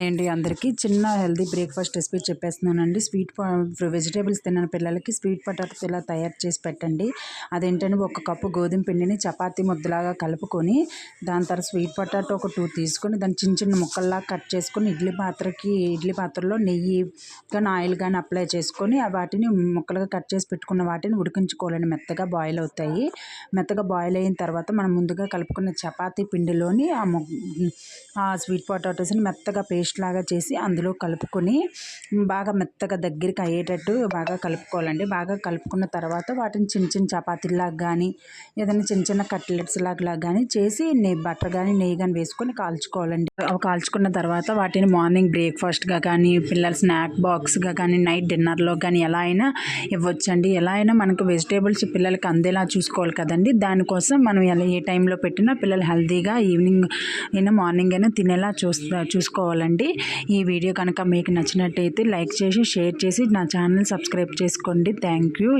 ఏంటి అందరికీ చిన్న హెల్దీ బ్రేక్ఫాస్ట్ రెసిపీ చెప్పేస్తున్నానండి. స్వీట్ వెజిటేబుల్స్ తిన్న పిల్లలకి స్వీట్ పొటాటోస్ ఇలా తయారు చేసి పెట్టండి. అదేంటంటే ఒక కప్పు గోధుమ పిండిని చపాతీ ముద్దలాగా కలుపుకొని దాని తర్వాత స్వీట్ పొటాటో ఒక టూ తీసుకొని దాన్ని చిన్న చిన్న ముక్కల్లా కట్ చేసుకొని ఇడ్లీ పాత్రకి ఇడ్లీ పాత్రలో నెయ్యి కానీ ఆయిల్ కానీ అప్లై చేసుకొని వాటిని ముక్కలుగా కట్ చేసి పెట్టుకున్న వాటిని ఉడికించుకోవాలని మెత్తగా బాయిల్ అవుతాయి. మెత్తగా బాయిల్ అయిన తర్వాత మనం ముందుగా కలుపుకున్న చపాతీ పిండిలోని ఆ ఆ స్వీట్ పొటాటోస్ని మెత్తగా పేస్ట్ లాగా చేసి అందులో కలుపుకొని బాగా మెత్తగా దగ్గరికి అయ్యేటట్టు బాగా కలుపుకోవాలండి. బాగా కలుపుకున్న తర్వాత వాటిని చిన్న చిన్న చపాతీలాగా కానీ ఏదైనా చిన్న చిన్న కట్లెట్స్ లాగా కానీ చేసి నెయ్యి బటర్ కానీ నెయ్యి కానీ వేసుకొని కాల్చుకోవాలండి. అవి కాల్చుకున్న తర్వాత వాటిని మార్నింగ్ బ్రేక్ఫాస్ట్గా కానీ పిల్లల స్నాక్ బాక్స్గా కానీ నైట్ డిన్నర్లో కానీ ఎలా అయినా ఇవ్వచ్చండి. ఎలా అయినా మనకు వెజిటేబుల్స్ పిల్లలకి అందేలా చూసుకోవాలి కదండి. దానికోసం మనం ఎలా ఏ టైంలో పెట్టినా పిల్లలు హెల్తీగా ఈవినింగ్ అయినా మార్నింగ్ అయినా తినేలా చూస్తా చూసుకోవాలండి ఈ వీడియో కనుక మీకు నచ్చినట్టయితే లైక్ చేసి షేర్ చేసి నా ఛానల్ సబ్స్క్రైబ్ చేసుకోండి. Thank you